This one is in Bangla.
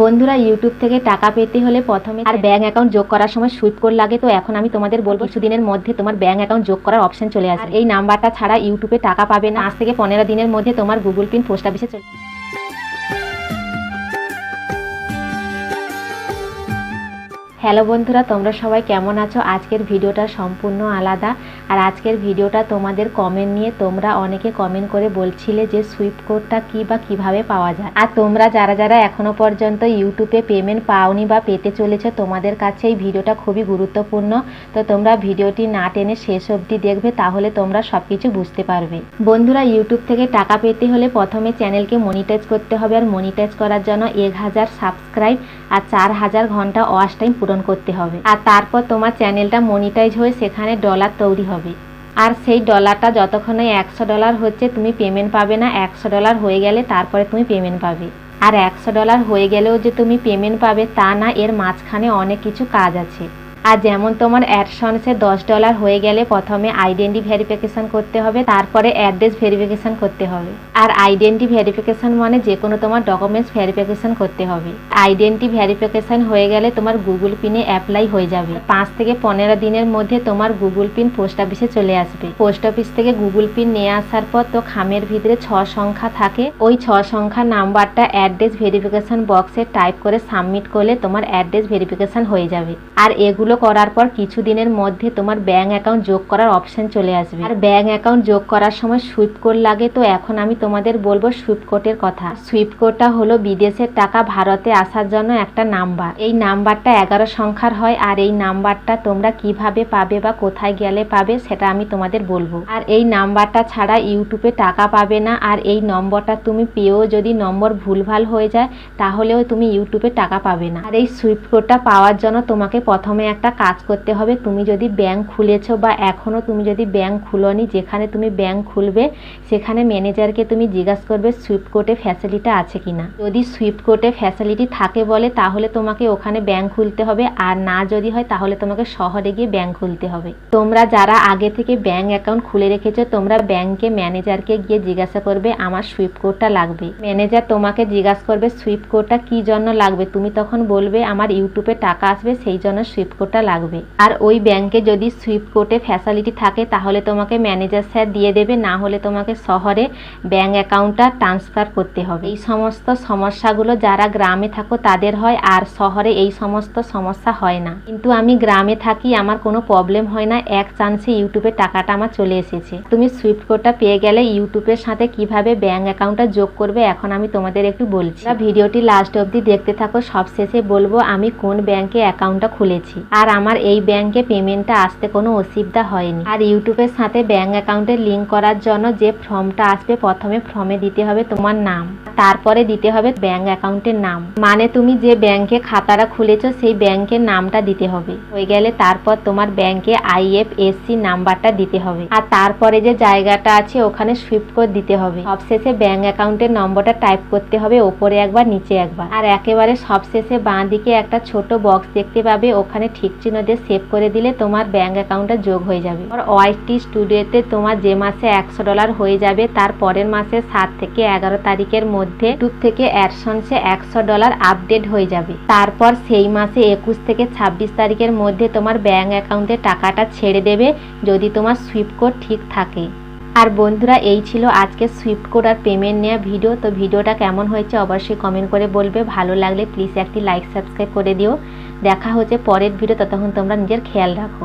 বন্ধুরা ইউটিউব থেকে টাকা পেতে হলে প্রথমে আর ব্যাঙ্ক অ্যাকাউন্ট যোগ করার সময় সুইপ কোড লাগে, তো এখন আমি তোমাদের বলব কিছুদিনের মধ্যে তোমার ব্যাঙ্ক অ্যাকাউন্ট যোগ করার অপশন চলে আসে এই নাম্বারটা ছাড়া ইউটিউবে টাকা পাবে না। আজ থেকে পনেরো দিনের মধ্যে তোমার গুগল পিন পোস্ট অফিসে চলে হ্যালো বন্ধুরা, তোমরা সবাই কেমন আছো? আজকের ভিডিওটা সম্পূর্ণ আলাদা। আর আজকের ভিডিওটা তোমাদের কমেন্ট নিয়ে তোমরা অনেকে কমেন্ট করে বলছিলে যে সুইপ কোডটা কি বা কীভাবে পাওয়া যায়। আর তোমরা যারা যারা এখনও পর্যন্ত ইউটিউবে পেমেন্ট পাওনি বা পেতে চলেছে, তোমাদের কাছে এই ভিডিওটা খুবই গুরুত্বপূর্ণ। তো তোমরা ভিডিওটি না টেনে শেষ অবধি দেখবে, তাহলে তোমরা সব কিছু বুঝতে পারবে। বন্ধুরা ইউটিউব থেকে টাকা পেতে হলে প্রথমে চ্যানেলকে মনিটাইজ করতে হবে। আর মনিটাইজ করার জন্য এক হাজার সাবস্ক্রাইব আর চার হাজার ঘণ্টা ওয়াচ টাইম পূরণ করতে হবে। আর তারপর তোমার চ্যানেলটা মনিটাইজ হয়ে সেখানে ডলার তৈরি হবে। আর সেই ডলারটা যতক্ষণে একশো ডলার হচ্ছে, তুমি পেমেন্ট পাবে না। একশো ডলার হয়ে গেলে তারপরে তুমি পেমেন্ট পাবে। আর একশো ডলার হয়ে গেলেও যে তুমি পেমেন্ট পাবে, তা না, এর মাঝখানে অনেক কিছু কাজ আছে। আর যেমন তোমার অ্যাডসনসে দশ ডলার হয়ে গেলে প্রথমে আইডেন্টি ভেরিফিকেশান করতে হবে, তারপরে অ্যাড্রেস ভেরিফিকেশান করতে হবে। আর আইডেন্টি ভেরিফিকেশন মানে যে কোনো তোমার ডকুমেন্টস ভেরিফিকেশন করতে হবে। আইডেন্টি ভেরিফিকেশান হয়ে গেলে তোমার গুগল পিনে অ্যাপ্লাই হয়ে যাবে। পাঁচ থেকে পনেরো দিনের মধ্যে তোমার গুগল পিন পোস্ট অফিসে চলে আসবে। পোস্ট অফিস থেকে গুগল পিন নিয়ে আসার পর তো খামের ভিতরে ছ সংখ্যা থাকে। ওই ছ সংখ্যা নাম্বারটা অ্যাড্রেস ভেরিফিকেশন বক্সে টাইপ করে সাবমিট করলে তোমার অ্যাড্রেস ভেরিফিকেশান হয়ে যাবে। আর এগুলো করার পর কিছু দিনের মধ্যে তোমার ব্যাঙ্ক অ্যাকাউন্ট যোগ করার অপশন চলে আসবে। আর ব্যাঙ্ক অ্যাকাউন্ট যোগ করার সময় সুইপ কোড লাগে, তো এখন আমি তোমাদের বলব সুইপ কোডের কথা। সুইপ কোডটা হলো বিদেশের টাকা ভারতে আসার জন্য একটা নাম্বার এই নাম্বারটা এগারো সংখ্যার হয়, আর এই নাম্বারটা তোমরা কীভাবে পাবে বা কোথায় গেলে পাবে সেটা আমি তোমাদের বলব। আর এই নাম্বারটা ছাড়া ইউটিউবে টাকা পাবে না, আর এই নম্বরটা তুমি পেয়েও যদি নম্বর ভুলভাল হয়ে যায়, তাহলেও তুমি ইউটিউবে টাকা পাবে না। আর এই সুইপ কোডটা পাওয়ার জন্য তোমাকে প্রথমে একটা কাজ করতে হবে। তুমি যদি ব্যাংক খুলেছো বা এখনও তুমি যদি ব্যাংক খুলোনি, যেখানে তুমি ব্যাংক খুলবে, সেখানে ম্যানেজারকে তুমি জিজ্ঞাসা করবে সুইপ কোর্টে ফ্যাসিলিটি আছে কি না যদি সুইপ কোর্টে ফ্যাসিলিটি থাকে বলে, তাহলে তোমাকে ওখানে ব্যাংক খুলতে হবে। আর না যদি হয়, তাহলে তোমাকে শহরে গিয়ে ব্যাংক খুলতে হবে। তোমরা যারা আগে থেকে ব্যাংক অ্যাকাউন্ট খুলে রেখেছো, তোমরা ব্যাংকে ম্যানেজারকে গিয়ে জিজ্ঞাসা করবে, আমার সুইপ কোডটা লাগবে? ম্যানেজার তোমাকে জিজ্ঞাসা করবে সুইপ কোডটা কি জন্য লাগবে? তুমি তখন বলবে, আমার ইউটিউবে টাকা আসবে, সেই জন্য সুইপ কোডটা লাগবে। আর ওই ব্যাংকে যদি সুইপ কোর্টে ফ্যাসিলিটি থাকে, তাহলে তোমাকে ম্যানেজার স্যার দিয়ে দেবে, না হলে তোমাকে শহরে ব্যাংক অ্যাকাউন্টটা ট্রান্সফার করতে হবে। এই সমস্ত সমস্যাগুলো যারা গ্রামে থাকো, তাদের হয়, আর শহরে এই সমস্ত সমস্যা হয় না। কিন্তু আমি গ্রামে থাকি, আমার কোনো প্রবলেম হয় না। এক চান্সে ইউটিউবে টাকাটা আমার চলে এসেছে। তুমি সুইফট কোডটা পেয়ে গেলে ইউটিউবের সাথে কীভাবে ব্যাংক অ্যাকাউন্টটা যোগ করবে, এখন আমি তোমাদের একটু বলছি। ভিডিওটি লাস্ট অবধি দেখতে থাকো, সবশেষে বলব আমি কোন ব্যাংকে অ্যাকাউন্টটা খুলেছি। আর আমার এই ব্যাংকে পেমেন্টটা আসতে কোনো অসুবিধা হয়নি। আর ইউটিউবের সাথে ব্যাংক অ্যাকাউন্টে লিঙ্ক করার জন্য যে ফর্মটা আসবে, প্রথমে ফর্মে দিতে হবে তোমার নাম, তারপরে দিতে হবে ব্যাংক অ্যাকাউন্টের নাম। মানে তুমি যে ব্যাংকে খাতাটা খুলেছো, সেই ব্যাংকের নামটা দিতে হবে। হয়ে গেলে তারপর তোমার ব্যাংকে আইএফএসসি নাম্বারটা দিতে হবে। আর তারপরে যে জায়গাটা আছে, ওখানে সুইফট কোড দিতে হবে। সবশেষে ব্যাংক অ্যাকাউন্টের নম্বরটা টাইপ করতে হবে, ওপরে একবার, নিচে একবার। আর একেবারে সবশেষে বাঁ দিকে একটা ছোট বক্স দেখতে পাবে, ওখানে ঠিক চিহ্ন দিয়ে সেভ করে দিলে তোমার ব্যাঙ্ক অ্যাকাউন্টে যোগ হয়ে যাবে। আর ওয়াইটি স্টুডিওতে তোমার যে মাসে একশো ডলার হয়ে যাবে, তার পরের মাসে সাত থেকে এগারো তারিখের মধ্যে ইউটিউব থেকে অ্যাডসনসে একশো ডলার আপডেট হয়ে যাবে। তারপর সেই মাসে একুশ থেকে ছাব্বিশ তারিখের মধ্যে তোমার ব্যাঙ্ক অ্যাকাউন্টে টাকাটা ছেড়ে দেবে, যদি তোমার সুইপ কোড ঠিক থাকে। আর বন্ধুরা, এই ছিল আজকে সুইফট কোড আর পেমেন্ট নেওয়া ভিডিও তো ভিডিওটা কেমন হয়েছে অবশ্যই কমেন্ট করে বলবে। ভালো লাগলে প্লিজ একটি লাইক সাবস্ক্রাইব করে দিও। দেখা হচ্ছে পরের ভিডিও ততক্ষণ তোমরা নিজের খেয়াল রাখো।